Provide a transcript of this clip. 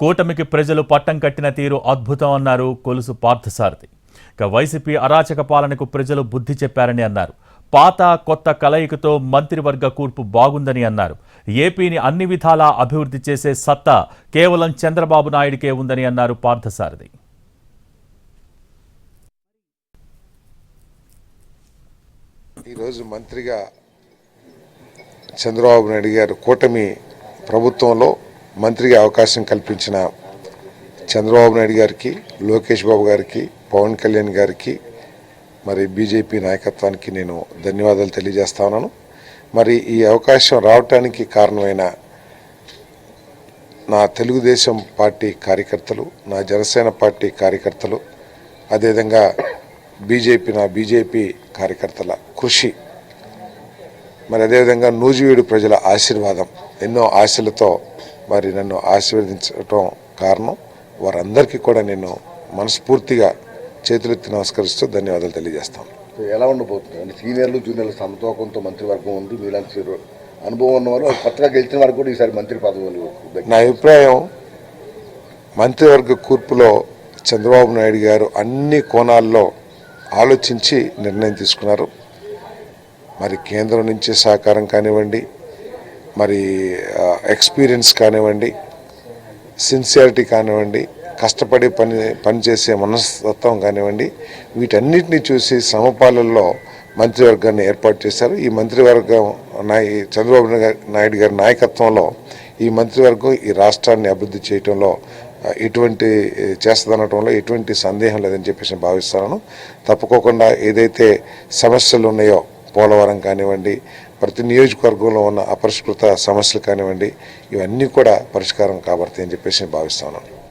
కూటమికి ప్రజలు పట్టం కట్టిన తీరు అద్భుతం అన్నారు కొలుసు పార్థసారథి. ఇక వైసీపీ అరాచక పాలనకు ప్రజలు బుద్ధి చెప్పారని అన్నారు. పాత కొత్త కలయికతో మంత్రివర్గ కూర్పు బాగుందని అన్నారు. ఏపీని అన్ని విధాలా అభివృద్ధి చేసే సత్తా కేవలం చంద్రబాబు నాయుడికే ఉందని అన్నారు పార్థసారథి. ఈరోజు మంత్రిగా చంద్రబాబు నాయుడు గారు కూటమి ప్రభుత్వంలో మంత్రిగా అవకాశం కల్పించిన చంద్రబాబు నాయుడు గారికి లోకేష్ బాబు గారికి పవన్ కళ్యాణ్ గారికి మరి బీజేపీ నాయకత్వానికి నేను ధన్యవాదాలు తెలియజేస్తా ఉన్నాను. మరి ఈ అవకాశం రావటానికి కారణమైన నా తెలుగుదేశం పార్టీ కార్యకర్తలు నా జనసేన పార్టీ కార్యకర్తలు అదేవిధంగా బీజేపీ నా బీజేపీ కార్యకర్తల కృషి మరి అదేవిధంగా నూజివీడు ప్రజల ఆశీర్వాదం. ఎన్నో ఆశలతో మరి నన్ను ఆశీర్వదించడం కారణం వారందరికీ కూడా నేను మనస్ఫూర్తిగా చేతులెత్తి నమస్కరిస్తూ ధన్యవాదాలు తెలియజేస్తాను. ఎలా ఉండబోతుంది? అంటే సీనియర్లు జూనియర్లు సమతూకంతో మంత్రివర్గం ఉంది. మీలాంటి అనుభవం ఉన్నవారు కొత్తగా గెలిచిన వారు కూడా ఈసారి మంత్రి పదవులు నా అభిప్రాయం మంత్రివర్గ కూర్పులో చంద్రబాబు నాయుడు గారు అన్ని కోణాల్లో ఆలోచించి నిర్ణయం తీసుకున్నారు. మరి కేంద్రం నుంచి సహకారం కానివ్వండి మరి ఎక్స్పీరియన్స్ కానివ్వండి సిన్సియారిటీ కానివ్వండి కష్టపడి పని పనిచేసే మనస్తత్వం కానివ్వండి వీటన్నిటిని చూసి సమపాలల్లో మంత్రివర్గాన్ని ఏర్పాటు చేశారు. ఈ మంత్రివర్గం నాయ చంద్రబాబు నాయుడు గారి నాయకత్వంలో ఈ మంత్రివర్గం ఈ రాష్ట్రాన్ని అభివృద్ధి చేయటంలో ఎటువంటి చేస్తుందనటంలో ఎటువంటి సందేహం లేదని చెప్పేసి భావిస్తున్నాను. తప్పుకోకుండా ఏదైతే సమస్యలు ఉన్నాయో పోలవరం కానివ్వండి ప్రతి నియోజకవర్గంలో ఉన్న అపరిష్కృత సమస్యలు కానివ్వండి ఇవన్నీ కూడా పరిష్కారం కాబడతాయని చెప్పేసి నేను భావిస్తున్నాను